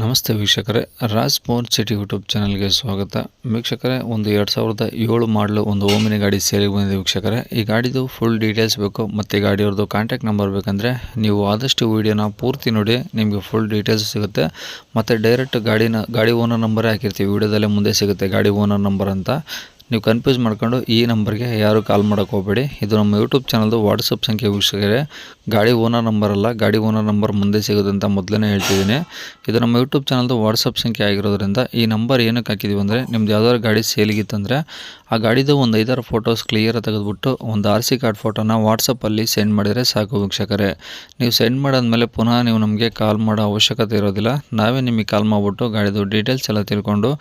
ನಮಸ್ತೆ ವೀಕ್ಷಕರೇ, Raj sport city YouTube ಚಾನಲ್ಗೆ ಸ್ವಾಗತ. ವೀಕ್ಷಕರೇ, ಒಂದು ಎರಡು ಸಾವಿರದ ಏಳು ಮಾಡಲು ಒಂದು ಓಮಿನಿ ಗಾಡಿ ಸೇಲಿಗೆ ಬಂದಿದೆ ವೀಕ್ಷಕರೇ. ಈ ಗಾಡಿದು ಫುಲ್ ಡೀಟೇಲ್ಸ್ ಬೇಕು, ಮತ್ತು ಗಾಡಿಯವ್ರದ್ದು ಕಾಂಟ್ಯಾಕ್ಟ್ ನಂಬರ್ ಬೇಕಂದರೆ ನೀವು ಆದಷ್ಟು ವೀಡಿಯೋನ ಪೂರ್ತಿ ನೋಡಿ, ನಿಮಗೆ ಫುಲ್ ಡೀಟೇಲ್ಸ್ ಸಿಗುತ್ತೆ. ಮತ್ತು ಡೈರೆಕ್ಟ್ ಗಾಡಿನ, ಗಾಡಿ ಓನರ್ ನಂಬರೇ ಹಾಕಿರ್ತೀವಿ, ವೀಡಿಯೋದಲ್ಲೇ ಮುಂದೆ ಸಿಗುತ್ತೆ ಗಾಡಿ ಓನರ್ ನಂಬರ್ ಅಂತ. ನೀವು ಕನ್ಫ್ಯೂಸ್ ಮಾಡ್ಕೊಂಡು ಈ ನಂಬರ್ಗೆ ಯಾರು ಕಾಲ್ ಮಾಡೋಕೆ ಹೋಗಬೇಡಿ. ಇದು ನಮ್ಮ ಯೂಟ್ಯೂಬ್ ಚಾನಲ್ದು ವಾಟ್ಸಪ್ ಸಂಖ್ಯೆ ವೀಕ್ಷಕರೇ. ಗಾಡಿ ಓನರ್ ನಂಬರ್ ಅಲ್ಲ, ಗಾಡಿ ಓನರ್ ನಂಬರ್ ಮುಂದೆ ಸಿಗೋದು ಅಂತ ಮೊದಲೇ ಹೇಳ್ತಿದ್ದೀನಿ. ಇದು ನಮ್ಮ ಯೂಟ್ಯೂಬ್ ಚಾನಲ್ದು ವಾಟ್ಸಪ್ ಸಂಖ್ಯೆ ಆಗಿರೋದ್ರಿಂದ ಈ ನಂಬರ್ ಏನಕ್ಕೆ ಹಾಕಿದ್ದೀವಿ ಅಂದರೆ ನಿಮ್ದು ಯಾವ್ದಾದ್ರು ಗಾಡಿ ಸೇಲಿಗಿತ್ತಂದರೆ ಆ ಗಾಡಿದು ಒಂದು ಐದಾರು ಫೋಟೋಸ್ ಕ್ಲಿಯರ್ ತೆಗೆದುಬಿಟ್ಟು ಒಂದು ಆರ್ ಸಿ ಕಾರ್ಡ್ ಫೋಟೋನ ವಾಟ್ಸಪ್ಪಲ್ಲಿ ಸೆಂಡ್ ಮಾಡಿದರೆ ಸಾಕು ವೀಕ್ಷಕರೇ. ನೀವು ಸೆಂಡ್ ಮಾಡಾದ್ಮೇಲೆ ಪುನಃ ನೀವು ನಮಗೆ ಕಾಲ್ ಮಾಡೋ ಅವಶ್ಯಕತೆ ಇರೋದಿಲ್ಲ. ನಾವೇ ನಿಮಗೆ ಕಾಲ್ ಮಾಡಿಬಿಟ್ಟು ಗಾಡಿದು ಡೀಟೇಲ್ಸ್ ಎಲ್ಲ ತಿಳ್ಕೊಂಡು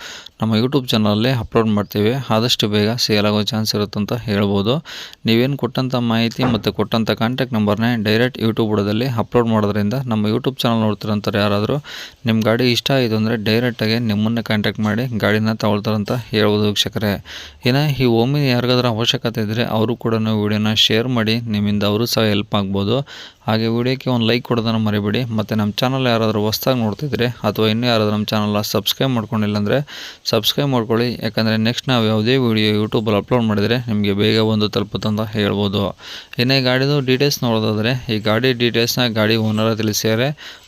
ನಮ್ಮ ಯೂಟ್ಯೂಬ್ ಚಾನಲಲ್ಲಿ ಅಪ್ಲೋಡ್ ಮಾಡ್ತೀವಿ. ಆದಷ್ಟು ಬೇಗ ಸೇಲ್ ಆಗೋ ಚಾನ್ಸ್ ಇರುತ್ತೆ ಅಂತ ಹೇಳ್ಬೋದು. ನೀವೇನು ಕೊಟ್ಟಂಥ ಮಾಹಿತಿ ಮತ್ತು ಕೊಟ್ಟಂಥ ಕಾಂಟ್ಯಾಕ್ಟ್ ನಂಬರ್ನೇ ಡೈರೆಕ್ಟ್ ಯೂಟ್ಯೂಬ್ ಬುಡದಲ್ಲಿ ಅಪ್ಲೋಡ್ ಮಾಡೋದ್ರಿಂದ ನಮ್ಮ ಯೂಟ್ಯೂಬ್ ಚಾನಲ್ ನೋಡ್ತಿರೋಂಥವ್ರು ಯಾರಾದರೂ ನಿಮ್ಮ ಗಾಡಿ ಇಷ್ಟ ಆಯಿತು ಅಂದರೆ ಡೈರೆಕ್ಟಾಗಿ ನಿಮ್ಮನ್ನು ಕಾಂಟ್ಯಾಕ್ಟ್ ಮಾಡಿ ಗಾಡಿನ ತಗೊಳ್ತಾರಂತ ಹೇಳ್ಬೋದು ವೀಕ್ಷಕರೇ. ಇನ್ನು ಈ ಓಮಿನಿ ಯಾರಿಗಾದ್ರೂ ಅವಶ್ಯಕತೆ ಇದ್ದರೆ ಅವರು ಕೂಡ ವಿಡಿಯೋನ ಶೇರ್ ಮಾಡಿ ನಿಮ್ಮಿಂದ ಅವರು ಸಹ ಹೆಲ್ಪ್ ಆಗ್ಬೋದು. ಹಾಗೆ ವಿಡಿಯೋಕ್ಕೆ ಒಂದು ಲೈಕ್ ಕೊಡೋದನ್ನು ಮರಿಬೇಡಿ. ಮತ್ತು ನಮ್ಮ ಚಾನಲ್ ಯಾರಾದರೂ ಹೊಸ್ದಾಗಿ ನೋಡ್ತಿದ್ರೆ ಅಥವಾ ಇನ್ನೂ ಯಾರಾದರೂ ನಮ್ಮ ಚಾನಲ್ನ ಸಬ್ಸ್ಕ್ರೈಬ್ ಮಾಡ್ಕೊಂಡಿಲ್ಲ ಅಂದರೆ ಸಬ್ಸ್ಕ್ರೈಬ್ ಮಾಡ್ಕೊಳ್ಳಿ. ಯಾಕಂದರೆ ನೆಕ್ಸ್ಟ್ ನಾವು ಯಾವುದೇ ವಿಡಿಯೋ ಯೂಟ್ಯೂಬಲ್ಲಿ ಅಪ್ಲೋಡ್ ಮಾಡಿದರೆ ನಿಮಗೆ ಬೇಗ ಒಂದು ತಲುಪುತ್ತಂತ ಅಂತ ಹೇಳ್ಬೋದು. ಇನ್ನು ಈ ಗಾಡಿದು ಡೀಟೇಲ್ಸ್ ನೋಡೋದಾದರೆ ಈ ಗಾಡಿ ಡೀಟೇಲ್ಸ್ನ ಗಾಡಿ ಓನರ ತಿಳಿಸಿದರೆ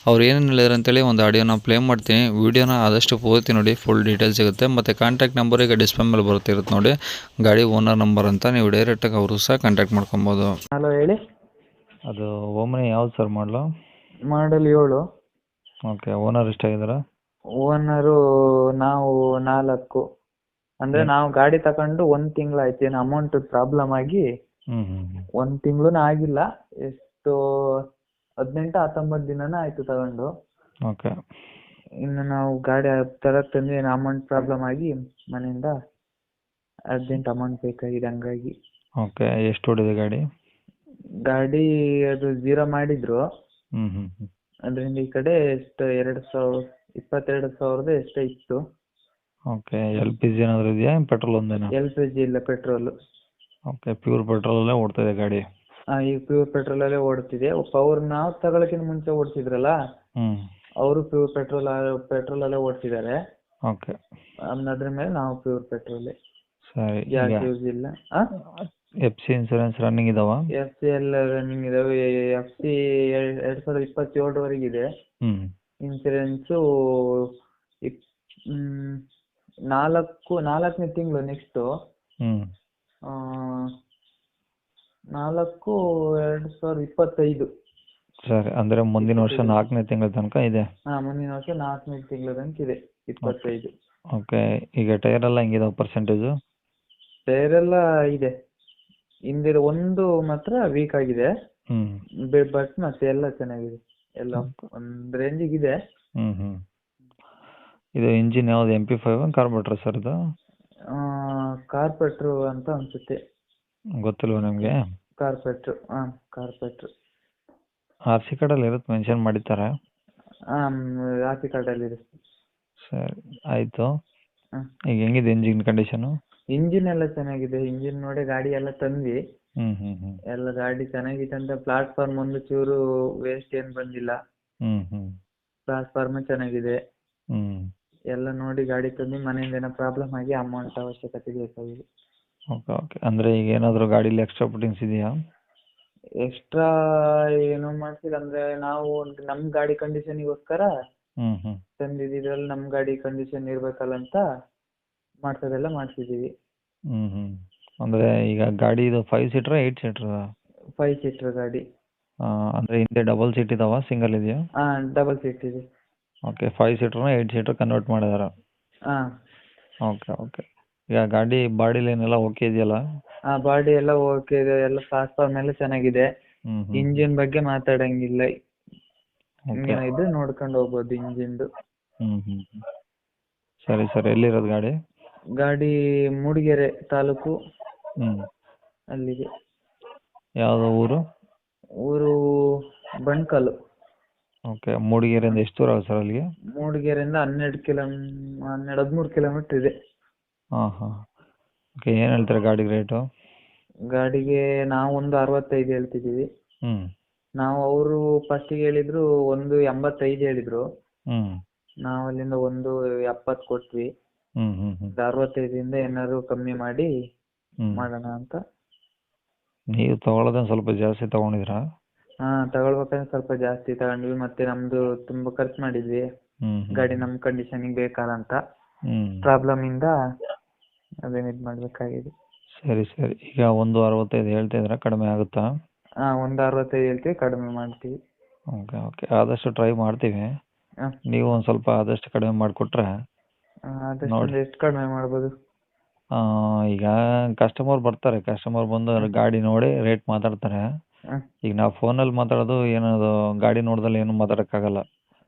ಅವ್ರು ಏನೇನು ಹೇಳಿದ್ರು ಅಂತೇಳಿ ಒಂದು ಆಡಿಯೋನ ಪ್ಲೇ ಮಾಡ್ತೀನಿ. ವೀಡಿಯೋನ ಆದಷ್ಟು ಪೂರ್ತಿ ನೋಡಿ ಫುಲ್ ಡೀಟೇಲ್ಸ್ ಸಿಗುತ್ತೆ. ಮತ್ತು ಕಾಂಟ್ಯಾಕ್ಟ್ ನಂಬರ್ ಈಗ ಡಿಸ್ಪ್ಲೇ ಮೇಲೆ ಬರ್ತಿರುತ್ತೆ ನೋಡಿ. ಗಾಡಿ ಓನರ್ ನಂಬರ್ ಅಂತ ನೀವು ಡೈರೆಕ್ಟಾಗಿ ಅವರು ಸಹ ಕಾಂಟ್ಯಾಕ್ಟ್ ಮಾಡ್ಕೊಬೋದು. ಹಲೋ ಹೇಳಿ. ಅದು ಓಮನಿ ಯಾವ್ದು ಸರ್ ಮಾಡಲು ಮಾಡಲ್ ಏಳು. Okay owner ಎಷ್ಟಾಗಿದ್ದಾರೆ? ಓನರು ನಾವು ನಾಲ್ಕು. ಅಂದ್ರೆ ನಾವು ಗಾಡಿ ತಕೊಂಡು ಒಂದ್ ತಿಂಗಳಾಯ್ತು ಏನು ಅಮೌಂಟ್ ಪ್ರಾಬ್ಲಮ್ ಆಗಿ ಒಂದ್ ತಿಂಗ್ಳುನು ಆಗಿಲ್ಲ. ಎಷ್ಟು ಹದಿನೆಂಟು ಹತ್ತೊಂಬತ್ತು ದಿನಾನ ಆಯ್ತು ತಗೊಂಡು. ಓಕೆ. ಇನ್ನು ನಾವು ಗಾಡಿ ತರಕ್ ತಂದು ಏನು ಅಮೌಂಟ್ ಪ್ರಾಬ್ಲಮ್ ಆಗಿ ಮನೆಯಿಂದ ಅರ್ಜೆಂಟ್ ಅಮೌಂಟ್ ಬೇಕಾಗಿದೆ ಹಂಗಾಗಿ ಓಕೆ ಎಷ್ಟು ಗಾಡಿ? ಗಾಡಿ ಅದು ಜೀರೋ ಮಾಡಿದ್ರು. ಅದ್ರಿಂದ ಅದರಿಂದ ಈ ಕಡೆ ಎಷ್ಟು ಎರಡು ಸಾವಿರ ಇಪ್ಪತ್ತೆರಡು ಸಾವಿರದ ಎಷ್ಟೋ ಇತ್ತು. ಓಕೆ ಎಲ್ ಪಿ ಜಿ ಏನಾದರೂ ಇದೆಯಾ? ಪೆಟ್ರೋಲ್ ಒಂದೇನಾ? ಎಲ್ ಪಿ ಜಿ ಇಲ್ಲ ಪೆಟ್ರೋಲ್ ಓಕೆ ಪ್ಯೂರ್ ಪೆಟ್ರೋಲಲ್ಲೇ ಓಡ್ತಾ ಇದೆ ಗಾಡಿ. ಈಗ ಪ್ಯೂರ್ ಪೆಟ್ರೋಲ್ ಅಲ್ಲೇ ಓಡ್ತಿದೆ. ಅವ್ರು ನಾವು ತಗೊಳಕ್ಕಿಂತ ಮುಂಚೆ ಓಡ್ತಿದ್ರಲ್ಲ ಹ್ಞೂ ಅವರು ಪ್ಯೂರ್ ಪೆಟ್ರೋಲ್ ಪೆಟ್ರೋಲ್ ಅಲ್ಲೇ ಓಡ್ತಿದ್ದಾರೆ ಓಕೆ ಅದ್ರ ಮೇಲೆ ನಾವು ಪ್ಯೂರ್ ಪೆಟ್ರೋಲ್ ಸರಿ ಗ್ಯಾಸ್ ಯೂಸ್ ಇಲ್ಲ. ಎಫ್ ಸಿ ಇನ್ಸೂರೆನ್ಸ್ ರನ್ನಿಂಗ್ ಇದಾವ? ಎಫ್ ಸಿ ಎಲ್ಲ ರನ್ನಿಂಗ್ ಇದಾವೆ. ಎಫ್ ಸಿ ಎರಡ್ ಸಾವಿರದ ಇಪ್ಪತ್ತೇಳರವರೆಗಿದೆ. ಇದೆ ಇನ್ಸೂರೆನ್ಸು ಇಪ್ ನಾಲ್ಕು ನಾಲ್ಕನೇ ತಿಂಗಳು ನೆಕ್ಸ್ಟ್ ಹ್ಮ್. ನಾಲ್ಕು ಎರಡು ಸಾವಿರದ ಇಪ್ಪತ್ತೈದು. ಸರಿ ಅಂದ್ರೆ ಮುಂದಿನ ವರ್ಷ ನಾಲ್ಕನೇ ತಿಂಗಳ ತನಕ ಇದೆ? ಹಾ ಮುಂದಿನ ವರ್ಷ ನಾಲ್ಕನೇ ತಿಂಗಳ ತನಕ ಇದೆ ಇಪ್ಪತ್ತೈದು. ಓಕೆ ಈಗ ಟೈರ್ ಎಲ್ಲ ಹೆಂಗಿದೆ ಪರ್ಸೆಂಟೇಜು ಟೈರ್ ಎಲ್ಲ ಇದೆ. ಹಿಂದಿರೋ ಒಂದು ಮಾತ್ರ ವೀಕ್ ಆಗಿದೆ. ಹ್ಮ್. ಬಟ್ ಮತ್ತೆ ಎಲ್ಲ ಚೆನ್ನಾಗಿದೆ. ಎಲ್ಲ ಒಂದ್ ರೇಂಜಿಗೆ ಇದೆ. ಹ್ಮ್ ಹ್ಞೂ ಇದು ಇಂಜಿನ್ ಯಾವ್ದು M P five carburettor sir ಇದು? ಕಾರ್ಪೆಟ್ರು ಅಂತ ಅನ್ಸುತ್ತೆ. ಗೊತ್ತಿಲ್ವಾ ನಿಮಗೆ? ಕಾರ್ಪೆಟ್ರು ಹಾಂ ಕಾರ್ಪೆಟ್ರು ಆರ್ ಸಿ ಕಾರ್ಡಲ್ಲಿ ಇರುತ್ತೆ ಮೆನ್ಷನ್ ಮಾಡಿರ್ತಾರೆ. ಆರ್ ಸಿ ಕಾರ್ಡಲ್ಲಿ ಇರುತ್ತೆ. ಸರಿ ಆಯಿತು. ಹಾಂ ಈಗ ಹೆಂಗಿದೆ ಇಂಜಿನ್ ಕಂಡೀಷನು ಇಂಜಿನ್ ಎಲ್ಲ ಚೆನ್ನಾಗಿದೆ. ಇಂಜಿನ್ ನೋಡಿ ಗಾಡಿ ಎಲ್ಲ ತಂದ್ವಿ. ಹ್ಞೂ ಹ್ಞೂ ಹ್ಞೂ ಎಲ್ಲ ಗಾಡಿ ಚೆನ್ನಾಗಿದೆ ಅಂತ ಪ್ಲಾಟ್ಫಾರ್ಮ್ ಒಂದು ಚೂರು ವೇಸ್ಟ್ ಏನು ಬಂದಿಲ್ಲ. ಹ್ಞೂ ಹ್ಞೂ ಪ್ಲಾಟ್ಫಾರ್ಮ್ ಚೆನ್ನಾಗಿದೆ. ಹ್ಞೂ ಎಲ್ಲ ನೋಡಿ ಗಾಡಿ ತಂದು ಮನೆಯಿಂದ ಏನೋ ಪ್ರಾಬ್ಲಮ್ ಆಗಿ ಅಮೌಂಟ್ ಅವಶ್ಯಕತೆ ಬೇಕಾಗಿದೆ. ಓಕೆ ಓಕೆ ಅಂದರೆ ಈಗ ಏನಾದರೂ ಗಾಡೀಲಿ ಎಕ್ಸ್ಟ್ರಾ ಪುಟಿಂಗ್ಸ್ ಇದೆಯಾ? ಎಕ್ಸ್ಟ್ರಾ ಏನೋ ಮಾಡ್ಸಿಲ್ಲ. ಅಂದ್ರೆ ನಾವು ನಮ್ಮ ಗಾಡಿ ಕಂಡೀಷನಿಗೋಸ್ಕರ ಹ್ಞೂ ಹ್ಞೂ ತಂದಿದ್ರಲ್ಲಿ ನಮ್ ಗಾಡಿ ಕಂಡೀಷನ್ ಇರಬೇಕಲ್ಲ ಅಂತ ಮಾಡ್ಸೋದೆಲ್ಲ ಮಾಡ್ಸಿದ್ದೀವಿ ಹ್ಞೂ ಹ್ಞೂ ಅಂದರೆ ಈಗ ಗಾಡಿ ಇದು ಫೈವ್ ಸೀಟ್ರಾ ಏಯ್ಟ್ ಸೀಟ್ರಾ ಫೈವ್ ಸೀಟರ್ ಗಾಡಿ. ಅಂದರೆ ಹಿಂದೆ ಡಬಲ್ ಸೀಟ್ ಇದಾವ ಸಿಂಗಲ್ ಇದೆಯಾ? ಹಾ ಡಬಲ್ ಸೀಟ್ ಇದೆ. ಓಕೆ ಫೈವ್ ಸೀಟ್ರನ್ನ ಏಯ್ಟ್ ಸೀಟರ್ ಕನ್ವರ್ಟ್ ಮಾಡಿದಾರೆ. ಹಾ. ಓಕೆ ಓಕೆ ಈಗ ಗಾಡಿ ಬಾಡಿ ಲೈನ್ ಎಲ್ಲ ಓಕೆ ಇದೆಯಲ್ಲ? ಆ ಬಾಡಿ ಎಲ್ಲ ಓಕೆ ಇದೆ ಎಲ್ಲ ಪ್ಲಾಟ್ಫಾರ್ಮ್ ಎಲ್ಲ ಚೆನ್ನಾಗಿದೆ. ಹ್ಞೂ ಹ್ಞೂ ಇಂಜಿನ್ ಬಗ್ಗೆ ಮಾತಾಡಂಗಿಲ್ಲ. ಹಿಂಗೇನೋ ಇದ್ರೆ ನೋಡ್ಕೊಂಡು ಹೋಗ್ಬೋದು ಇಂಜಿನ್ದು. ಹ್ಞೂ ಹ್ಞೂ ಸರಿ ಸರ್. ಎಲ್ಲಿರೋದು ಗಾಡಿ? ಗಾಡಿ ಮೂಡಿಗೆರೆ ತಾಲೂಕು. ಹ್ಞೂ ಅಲ್ಲಿಗೆ. ಯಾವುದು ಊರು? ಊರು ಬಣ್ಕಲ್ಲು. ಓಕೆ ಮೂಡಿಗೆರೆಯಿಂದ ಎಷ್ಟು ದೂರ ಆಗುತ್ತೆ ಸರ್ ಅಲ್ಲಿಗೆ? ಮೂಡಿಗೆರೆಯಿಂದ ಹನ್ನೆರಡು ಕಿಲೋ ಹನ್ನೆರಡು ಹದಿಮೂರು ಕಿಲೋಮೀಟ್ರ್ ಇದೆ. ಹಾಂ ಹಾಂ ಓಕೆ ಏನು ಹೇಳ್ತಾರೆ ಗಾಡಿ ರೇಟು ಗಾಡಿಗೆ ನಾವು ಒಂದು ಅರವತ್ತೈದು ಹೇಳ್ತಿದ್ದೀವಿ. ಹ್ಞೂ ನಾವು ಅವರು ಫಸ್ಟಿಗೆ ಹೇಳಿದ್ರು ಒಂದು ಎಂಬತ್ತೈದು ಹೇಳಿದ್ರು. ಹ್ಞೂ ನಾವು ಅಲ್ಲಿಂದ ಒಂದು ಎಪ್ಪತ್ತು ಕೊಟ್ವಿ. ಹ್ಞೂ ಹ್ಞೂ ಹ್ಞೂ ಒಂದು ಅರವತ್ತೈದರಿಂದ ಏನಾದ್ರು ಕಮ್ಮಿ ಮಾಡಿ ಹ್ಞೂ ಮಾಡೋಣ ಅಂತ. ನೀವು ತೊಗೊಳೋದೊಂದು ಸ್ವಲ್ಪ ಜಾಸ್ತಿ ತೊಗೊಂಡಿದ್ದೀರಾ? ಹಾಂ ತಗೊಳ್ಬೇಕಂದ್ರೆ ಸ್ವಲ್ಪ ಜಾಸ್ತಿ ತಗೊಂಡ್ವಿ. ಮತ್ತೆ ನಮ್ದು ತುಂಬಾ ಖರ್ಚು ಮಾಡಿದ್ವಿ. ಗಾಡಿ ನಮ್ಮ ಕಂಡೀಷನಿಗೆ ಬೇಕಲ್ಲ ಅಂತ ಪ್ರಾಬ್ಲಮ್ ಇಂದ ಅದೇನ್ ಇದ್ ಮಾಡ್ಬೇಕಾಗಿದೆ. ಸರಿ ಸರಿ. ಈಗ ಒಂದು ಅರವತ್ತೈದು ಹೇಳ್ತಾ ಇದ್ದೀರಾ? ಕಡಿಮೆ ಆಗುತ್ತಾ? ಹಾ ಒಂದು ಅರವತ್ತೈದು ಹೇಳ್ತೀವಿ. ಕಡಿಮೆ ಮಾಡ್ತೀವಿ. Okay okay. ಆದಷ್ಟು ಟ್ರೈ ಮಾಡ್ತೀವಿ. ಹಾಂ. ನೀವು ಒಂದ್ ಸ್ವಲ್ಪ ಆದಷ್ಟು ಕಡಿಮೆ ಮಾಡಿಕೊಟ್ರೆ ಆದಷ್ಟು ನೋಡಿ. ಒಂದು ಎಷ್ಟು ಕಡಿಮೆ ಮಾಡ್ಬೋದು. ಈಗ ಕಸ್ಟಮರ್ ಬರ್ತಾರೆ. ಕಸ್ಟಮರ್ ಬಂದು ಗಾಡಿ ನೋಡಿ ರೇಟ್ ಮಾತಾಡ್ತಾರೆ. ಈಗ ನಾವು ಫೋನಲ್ಲಿ ಮಾತಾಡೋದು ಏನದು ಗಾಡಿ ನೋಡ್ದಲ್ಲಿ ಏನು ಮಾತಾಡೋಕ್ಕಾಗಲ್ಲ.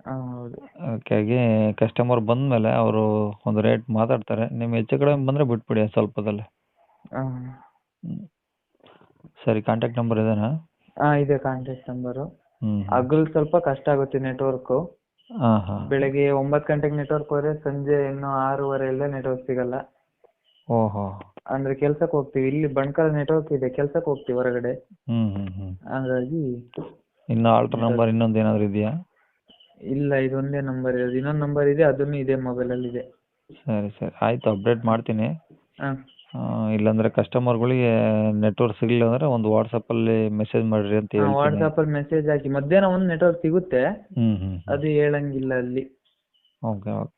ಹಾಂ ಹೌದು. ಹಾಗಾಗಿ ಕಸ್ಟಮರ್ ಬಂದಮೇಲೆ ಅವರು ಒಂದು ರೇಟ್ ಮಾತಾಡ್ತಾರೆ. ನಿಮ್ಮ ಹೆಚ್ಚು ಕಡಿಮೆ ಬಂದರೆ ಬಿಟ್ಬಿಡಿ ಸ್ವಲ್ಪದಲ್ಲಿ. ಹಾಂ. ಹ್ಮ್. ಸರಿ ಕಾಂಟ್ಯಾಕ್ಟ್ ನಂಬರ್ ಇದೇನಾ? ಹಾಂ ಇದೆ ಕಾಂಟ್ಯಾಕ್ಟ್ ನಂಬರು ಹ್ಞೂ ಹಗಲು ಸ್ವಲ್ಪ ಕಷ್ಟ ಆಗುತ್ತೆ ನೆಟ್ವರ್ಕು ಹಾಂ ಹಾಂ. ಬೆಳಗ್ಗೆ ಒಂಬತ್ತು ಗಂಟೆಗೆ ನೆಟ್ವರ್ಕ್ ಹೋದ್ರೆ ಸಂಜೆ ಇನ್ನು ಆರೂವರೆ ಎಲ್ಲ ನೆಟ್ವರ್ಕ್ ಸಿಗಲ್ಲ. ಓಹೋ. ಅಂದ್ರೆ ಕೆಲ್ಸಕ್ಕೆ ಹೋಗ್ತೀವಿ. ಇಲ್ಲಿ ಬಣ್ಕಲ್ ನೆಟ್ವರ್ಕ್ ಇದೆ. ಕೆಲ್ಸಕ್ಕೆ ಹೋಗ್ತೀವಿ ಹೊರಗಡೆ. ಹ್ಮ್ ಹ್ಮ್ ಹಾಗಾಗಿ ಇನ್ನು ಆಲ್ಟ್ರ್ ನಂಬರ್ ಇನ್ನೊಂದು ಏನಾದ್ರು ಇದೆಯಾ? ಇಲ್ಲ ಇದೊಂದೇ ನಂಬರ್ ಇರೋದು ಇನ್ನೊಂದು ನಂಬರ್ ಇದೆ. ಅದನ್ನು ಇದೇ ಮೊಬೈಲಲ್ಲಿ ಇದೆ. ಸರಿ ಸರಿ. ಆಯ್ತು ಅಪ್ಡೇಟ್ ಮಾಡ್ತೀನಿ. ಹಾಂ. ಆ, ಇಲ್ಲಾಂದ್ರೆ ಕಸ್ಟಮರ್ಗಳಿಗೆ ನೆಟ್ವರ್ಕ್ ಸಿಗಲಿಲ್ಲ ಅಂದ್ರೆ ಒಂದು ವಾಟ್ಸಪ್ಪಲ್ಲಿ ಮೆಸೇಜ್ ಮಾಡ್ರಿ ಅಂತ ಹೇಳ್ತೀನಿ. ವಾಟ್ಸಪ್ಪಲ್ಲಿ ಮೆಸೇಜ್ ಹಾಕಿ. ಮಧ್ಯಾಹ್ನ ಒಂದು ನೆಟ್ವರ್ಕ್ ಸಿಗುತ್ತೆ. ಹ್ಮ್ ಹ್ಮ್ ಅದು ಹೇಳಂಗಿಲ್ಲ ಅಲ್ಲಿ. Okay okay